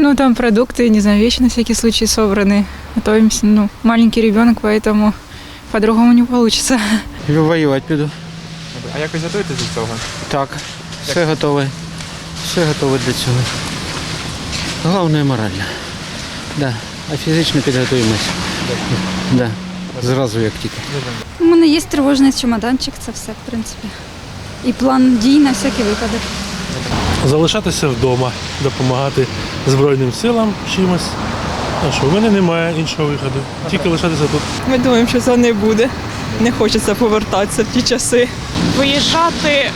Ну, там продукты, не знаю, вещи на всякий случай собраны. Готовимся, ну, маленький ребенок, поэтому по-другому не получится. Воювати піду. А якось готуєтесь до цього? Так, все готове. Все готове для цього. Головне морально. Да. А фізично підготуємось. Да. Зразу як тільки. У мене є тривожний чемоданчик, це все, в принципі. І план дій на всякий випадок. залишатися вдома, допомагати Збройним силам чимось. А що, в мене немає іншого виходу. Тільки лишатися тут. Ми думаємо, що це не буде. Не хочеться повертатися в ті часи. виїжджати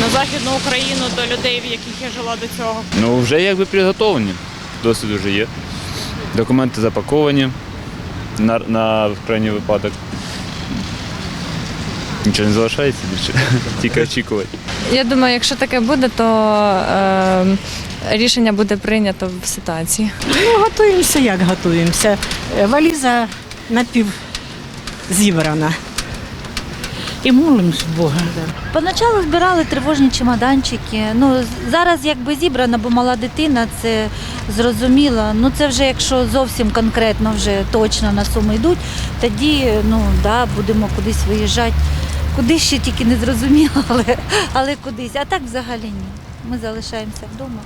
на Західну Україну до людей, в яких я жила до цього. Ну, вже якби підготовлені. Досвід вже є. Документи запаковані на, на крайній випадок. Нічого не залишається більше, тільки очікувати. Я думаю, якщо таке буде, то е, рішення буде прийнято в ситуації. Ну, готуємося, як готуємося. Е, Валіза напів зібрана. І молимось Бога. Поначалу збирали тривожні чемоданчики. Ну, зараз якби зібрана, бо мала дитина, це зрозуміло. Ну це вже якщо зовсім конкретно вже точно на суму йдуть, тоді ну, да, будемо кудись виїжджати. Куди ще тільки не зрозуміло, але, але кудись. А так взагалі ні. Ми залишаємося вдома.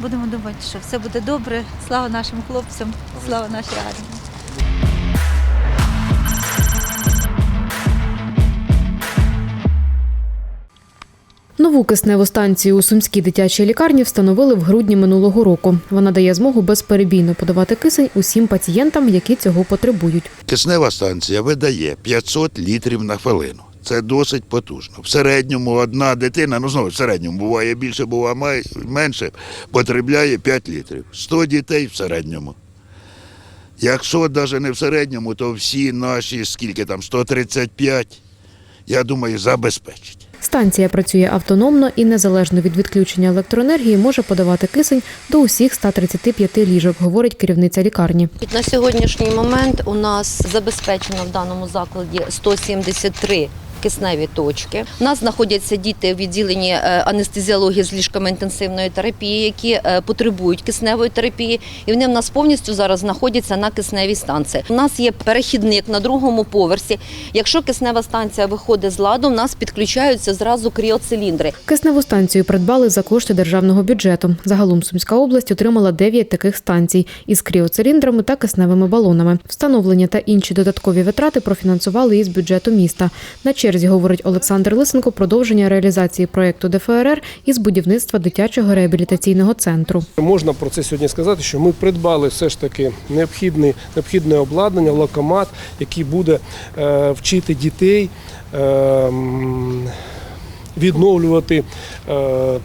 Будемо думати, що все буде добре. Слава нашим хлопцям, слава нашій армії. Нову кисневу станцію у Сумській дитячій лікарні встановили в грудні минулого року. Вона дає змогу безперебійно подавати кисень усім пацієнтам, які цього потребують. Киснева станція видає 500 літрів на хвилину. Це досить потужно. В середньому одна дитина, ну знову в середньому буває більше, буває менше, потребляє 5 літрів. 100 дітей в середньому. Якщо навіть не в середньому, то всі наші, скільки там, 135, я думаю, забезпечить. Станція працює автономно і незалежно від відключення електроенергії може подавати кисень до усіх 135 ліжок, говорить керівниця лікарні. На сьогоднішній момент у нас забезпечено в даному закладі 173 кисневі точки. У нас знаходяться діти в відділенні е, анестезіології з ліжками інтенсивної терапії, які е, потребують кисневої терапії, і вони в нас повністю зараз знаходяться на кисневій станції. У нас є перехідник на другому поверсі. Якщо киснева станція виходить з ладу, у нас підключаються зразу кріоциліндри. Кисневу станцію придбали за кошти державного бюджету. Загалом Сумська область отримала 9 таких станцій із кріоциліндрами та кисневими балонами. Встановлення та інші додаткові витрати профінансували із бюджету міста. На черзі говорить Олександр Лисенко продовження реалізації проєкту ДФРР із будівництва дитячого реабілітаційного центру. Можна про це сьогодні сказати, що ми придбали все ж таки необхідне, необхідне обладнання, локомат, який буде е, вчити дітей е, відновлювати е,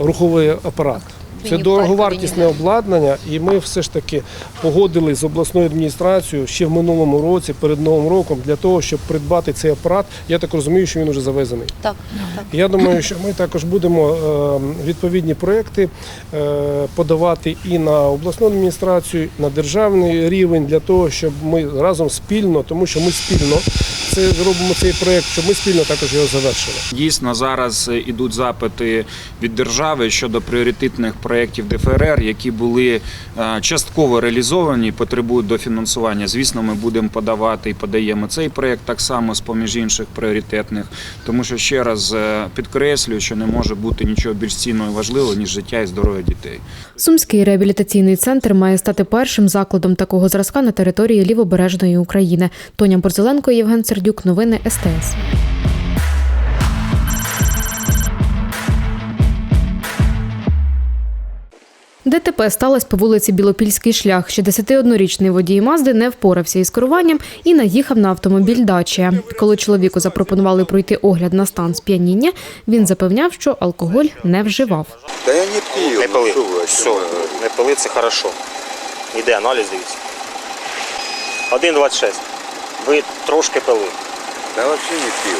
руховий апарат. Це дороговартісне обладнання, і ми все ж таки погодили з обласною адміністрацією ще в минулому році, перед новим роком, для того, щоб придбати цей апарат. Я так розумію, що він вже завезений. Так, так. Я думаю, що ми також будемо е, відповідні проекти е, подавати і на обласну адміністрацію, на державний рівень для того, щоб ми разом спільно, тому що ми спільно це зробимо цей проект, щоб ми спільно також його завершили. Дійсно, зараз е, ідуть запити від держави щодо пріоритетних проєктів ДФРР, які були е, частково реалізовані, потребують дофінансування. Звісно, ми будемо подавати і подаємо цей проєкт так само з поміж інших пріоритетних, тому що ще раз е, підкреслюю, що не може бути нічого більш цінного і важливого, ніж життя і здоров'я дітей. Сумський реабілітаційний центр має стати першим закладом такого зразка на території лівобережної України. Тоня Борзеленко, Євген Сердюк. Новини СТС. ДТП сталося по вулиці Білопільський шлях. 61-річний водій Мазди не впорався із керуванням і наїхав на автомобіль Дачія. Коли чоловіку запропонували пройти огляд на стан сп'яніння, він запевняв, що алкоголь не вживав. Та я не п'ю. Не пили. Все, не пили, це хорошо. Іде аналіз, дивіться. 1,26. Ви трошки пили. Та взагалі не п'ю.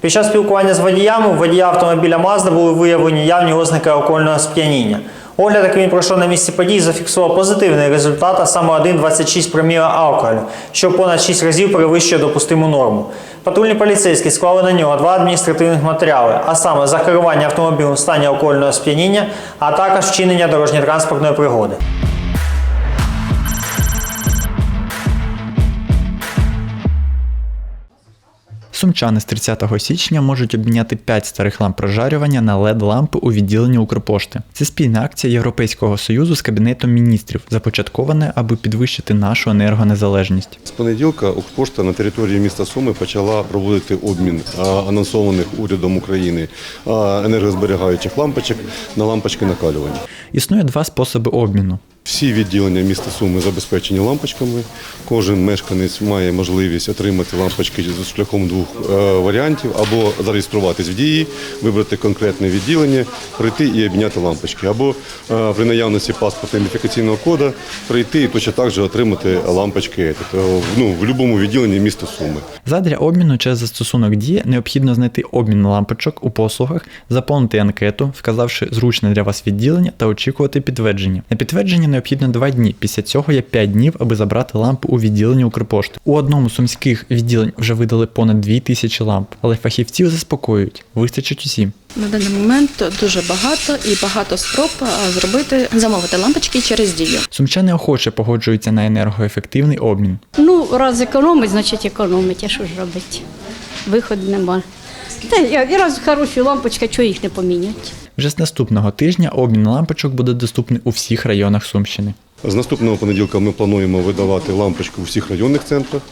Під час спілкування з водіями у водія автомобіля Mazda були виявлені явні ознаки алкогольного сп'яніння. Огляд, який він пройшов на місці події, зафіксував позитивний результат, а саме 1,26 проміла алкоголю, що понад 6 разів перевищує допустиму норму. Патрульні поліцейські склали на нього два адміністративних матеріали, а саме за керування автомобілем в стані алкогольного сп'яніння, а також вчинення дорожньо-транспортної пригоди. Сумчани з 30 січня можуть обміняти 5 старих ламп прожарювання на LED-лампи у відділенні Укрпошти. Це спільна акція Європейського союзу з кабінетом міністрів, започаткована, аби підвищити нашу енергонезалежність. З понеділка Укрпошта на території міста Суми почала проводити обмін анонсованих урядом України енергозберігаючих лампочок на лампочки накалювання. Існує два способи обміну. Всі відділення міста Суми забезпечені лампочками. Кожен мешканець має можливість отримати лампочки з шляхом двох е, варіантів або зареєструватись в дії, вибрати конкретне відділення, прийти і обміняти лампочки, або е, при наявності паспорта ідентифікаційного коду прийти і точно так же отримати лампочки тобто, ну, в будь-якому відділенні міста Суми. Задля обміну через застосунок дія необхідно знайти обмін лампочок у послугах, заповнити анкету, вказавши зручне для вас відділення та очікувати підтвердження. На підтвердження необхідно 2 дні. Після цього є 5 днів, аби забрати лампу у відділенні Укрпошти. У одному з сумських відділень вже видали понад 2 тисячі ламп, але фахівців заспокоюють, вистачить усім. На даний момент дуже багато і багато спроб зробити замовити лампочки через дію. Сумчани охоче погоджуються на енергоефективний обмін. Ну, раз економить, значить економить, а що ж робити? Виходу нема. Та я раз хороші лампочки, чого їх не поміняти? Вже з наступного тижня обмін лампочок буде доступний у всіх районах Сумщини. З наступного понеділка ми плануємо видавати лампочки у всіх районних центрах.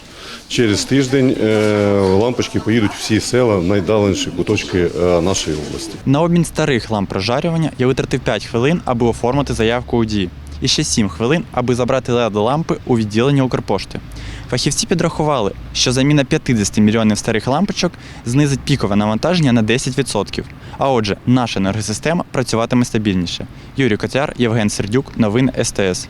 Через тиждень е, лампочки поїдуть в всі села в найдаленіші куточки е, нашої області. На обмін старих ламп прожарювання я витратив 5 хвилин, аби оформити заявку у дії. І ще 7 хвилин, аби забрати led лампи у відділенні Укрпошти. Фахівці підрахували, що заміна 50 мільйонів старих лампочок знизить пікове навантаження на 10%. А отже, наша енергосистема працюватиме стабільніше. Юрій Котяр, Євген Сердюк, новини СТС.